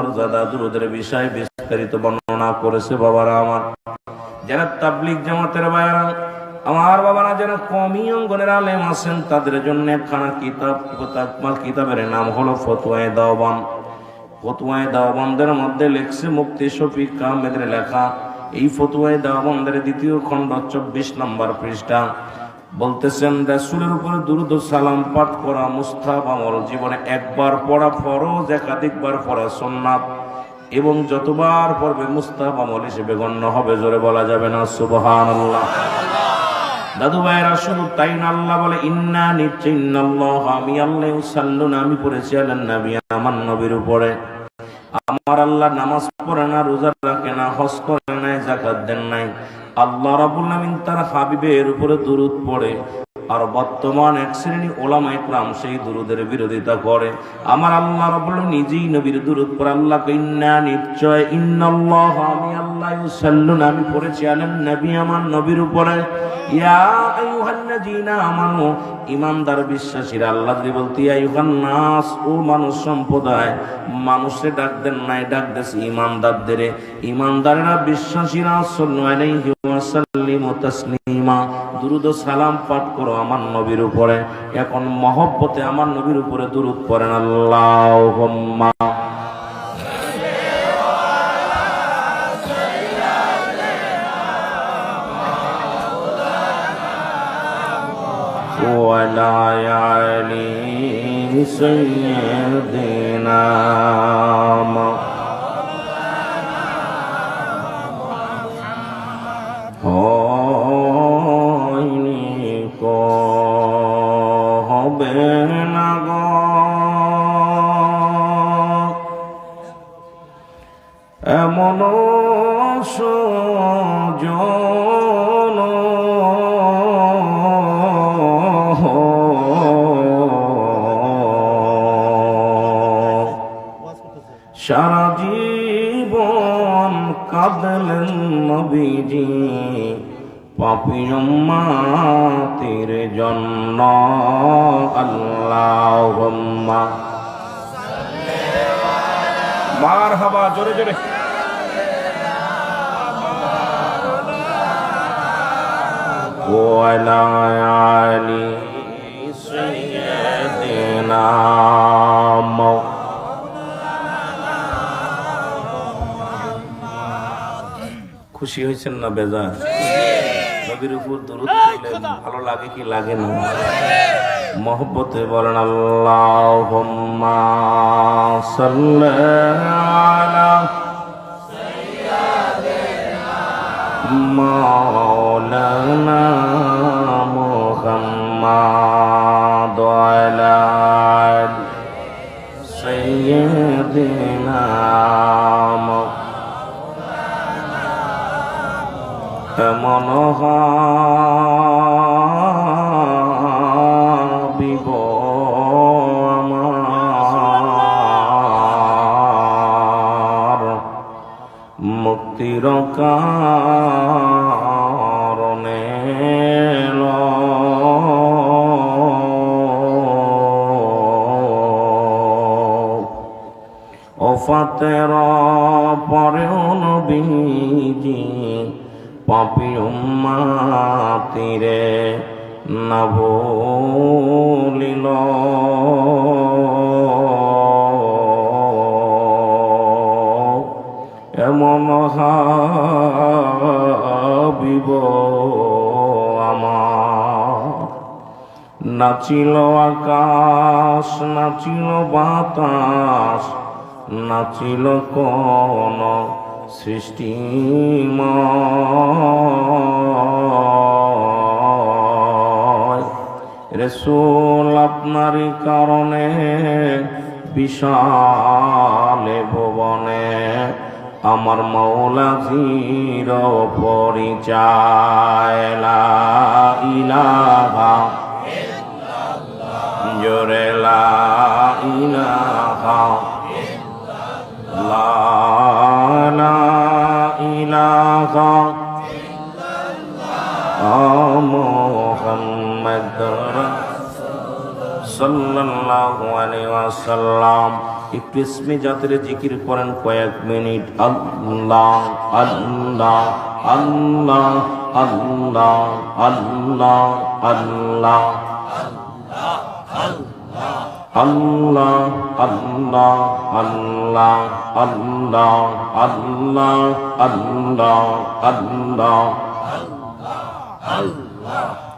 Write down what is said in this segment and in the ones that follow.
মর্যাদা দুরুদের বিষয় বিস্তারিত বর্ণনা করেছে বাবারা আমার। তাবলিক জামাতের বাইরা আমার বাবারা কমি অঙ্গনের আলেম আছেন, তাদের জন্য একখানা কিতাব কিতাব কিতাবের নাম হলো ফতুয়ায় দাওবান। ফতুয়ায় দাওবানদের মধ্যে লেখছে মুক্তি শফিক আহমেদের লেখা। এই ফতুয়ায় দাওবানদের দ্বিতীয় খণ্ড চব্বিশ নম্বর পৃষ্ঠা। বলতেছেন, রাসুলের উপরে দুরুদ সালাম পাঠ করা মুস্তাহাব আমল। জীবনে একবার পড়া ফরজ, একাধিকবার পড়া সুন্নাত এবং যতবার পড়বে মুস্তাহাব আমল হিসেবে গণ্য হবে। জোরে বলা যাবে না? সুবহানাল্লাহ। দাদু ভাইরা শুধু তাই না, আল্লাহ বলে, ইন্না নিশ্চয় ইন্নাল্লাহ, আমি আল্লাহ সাল্লুন আমি পড়েছি আল্লাহ নবী আমার নবীর উপরে। আমার আল্লাহ নামাজ পড়ে না, রোজা রাখে না, হজ করে নাই জাকাত দেন নাই। আল্লাহ রাবুল আমিন তার হাবিবের উপরে দুরুদ পড়ে। আর বর্তমান এক শ্রেণি ওলামা ইকরাম সেই দুরুদের বিরোধিতা করে। আমার আল্লাহ রাবুল নিজেই নবীর দুরুদ পড়ে আল্লাহ ইন্না নিশ্চয়, ইন্নাল্লাহ, আমি আল্লাহ সাল্লুন আমি পড়েছি আলেন নবী, আমার নবীর উপরে। ইয়া আমানু, ইমানদার বিশ্বাসীরা, আল্লাহ যদি বলতে, ইয়া ও মানুষ সম্প্রদায়, মানুষে ডাক দেন নাই, ডাক দেশ ইমানদারদের। ইমানদারেরা বিশ্বাসীরা আলাইহি সাল্লিমু তাসলিমা দুরুদ ও সালাম পাঠ করো আমার নবীর উপরে এখন মহব্বতে আমার নবীর উপরে দুরুদ পড়েন আল্লাহুম্মা ولا علي سيدنا হয়নি সারা জীবন কাঁদলেন নবীজি পাপি মাতির জন্য আল্লাহ মার হাবা জোরে জোরে وعلى آل سيدنا খুশি হয়েছেন না বেজা নবীর উপর দূর ভালো লাগে কি লাগে না? মহব্বতে বলেন আল্লাহ মাওলানা মোহাম্মদ সৈয়দিন মনহ মুক্তির কারণে ওফাতের পরেও নবীজি পাপি উম্মাতিরে না ভুলিল। এমন আমার। নাচিল আকাশ নাচিল বাতাস নাচিল কোন সৃষ্টিময় রসুল আপনারই কারণে বিশাল ভুবনে আমার মৌলা জির পরিচয়। ইলাহা জোরে সাল্লাল্লাহু আলাইহি ওয়াসাল্লাম একটু ইসমে জাতের জিকির করেন কয়েক মিনিট আল্লাহ আল্লাহ আল্লাহ আল্লাহ আল্লাহ আল্লাহ আল্লাহ আল্লাহ আল্লাহ আল্লাহ আল্লাহ আল্লাহ আল্লাহ আল্লাহ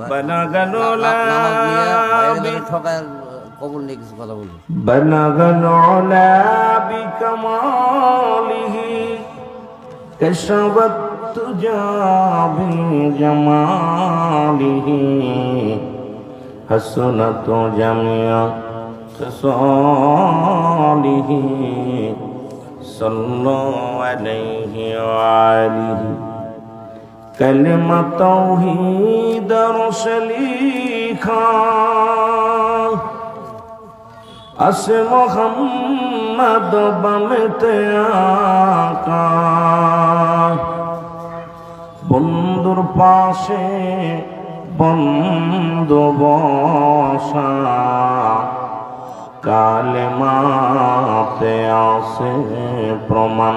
বানা গানো ঠকায় কবুল নিয়ে কিছু কথা বলব বানা গানো বিকমালিহি কেশবত তুজাবি জমালিহি حسنت جميع کلمہ توحید رسلی خان اس محمد بنتے آقا বন্ধুর পাশে বন্ধু বসা কালেমাতে আসে প্রমাণ